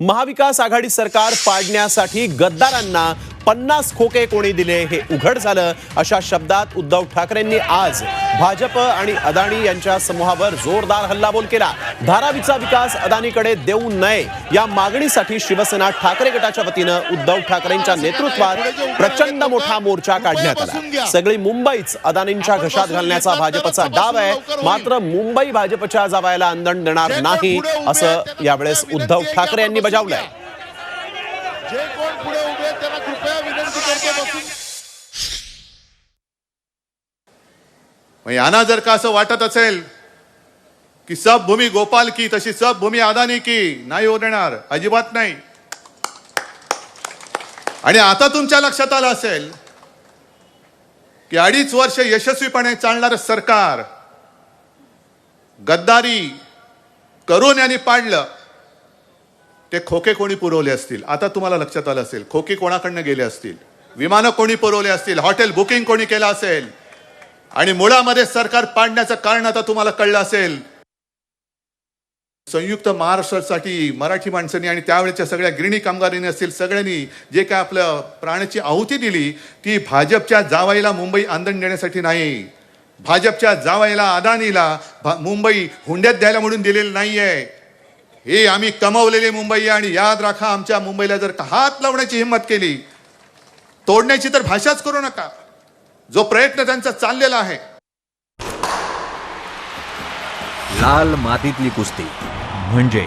महाविकास आघाडी सरकार पाडण्यासाठी गद्दारांना पन्नास खोके कोणी दिले हे उघड झालं अशा शब्दात उद्धव ठाकरेंनी आज भाजप आणि अदानी यांच्या समूहावर जोरदार हल्लाबोल केला. धारावीचा विकास अदानीकडे देऊ नये या मागणीसाठी शिवसेना ठाकरे गटाच्या वतीनं उद्धव ठाकरेंच्या नेतृत्वात प्रचंड मोठा मोर्चा काढण्यात आला. सगळी मुंबईच अदानींच्या घशात घालण्याचा भाजपचा डाव आहे. मात्र मुंबई भाजपच्या जावायला अंदण देणार नाही असं यावेळेस उद्धव ठाकरे यांनी बजावलंय. जे कोण पुढे उभे त्यांना कृपया विनंती करतो बसून. यांना जर का असं वाटत असेल की सब भूमी गोपाल की तशी सब भूमी अदानी की नाही देणार. अजिबात नाही. आणि आता तुमच्या लक्षात आलं असेल की अडीच वर्ष यशस्वीपणे चालणारं सरकार गद्दारी करून यांनी पाडलं. ते खोके कोणी पुरवले असतील? आता तुम्हाला लक्षात आलं असेल खोके कोणाकडनं गेले असतील? विमानं कोणी पुरवले असतील? हॉटेल बुकिंग कोणी केलं असेल? आणि मुळामध्ये सरकार पाडण्याचं कारण आता तुम्हाला कळलं असेल. संयुक्त महाराष्ट्रासाठी मराठी माणसांनी आणि त्यावेळेच्या सगळ्या गिरणी कामगारांनी असतील सगळ्यांनी जे काय आपलं प्राणाची आहुती दिली ती भाजपच्या जावाईला मुंबई आंदण देण्यासाठी नाही. भाजपच्या जावाईला अदानीला भा- मुंबई हुंड्यात द्यायला म्हणून दिलेली आहे हे आम्ही कमवलेली मुंबई आहे आणि याद राखा आमच्या मुंबईला जर का हात लावण्याची हिंमत केली तोडण्याची तर भाषाच करू नका. जो प्रयत्न त्यांचा चाललेला आहे. लाल मातीतली कुस्ती. म्हणजे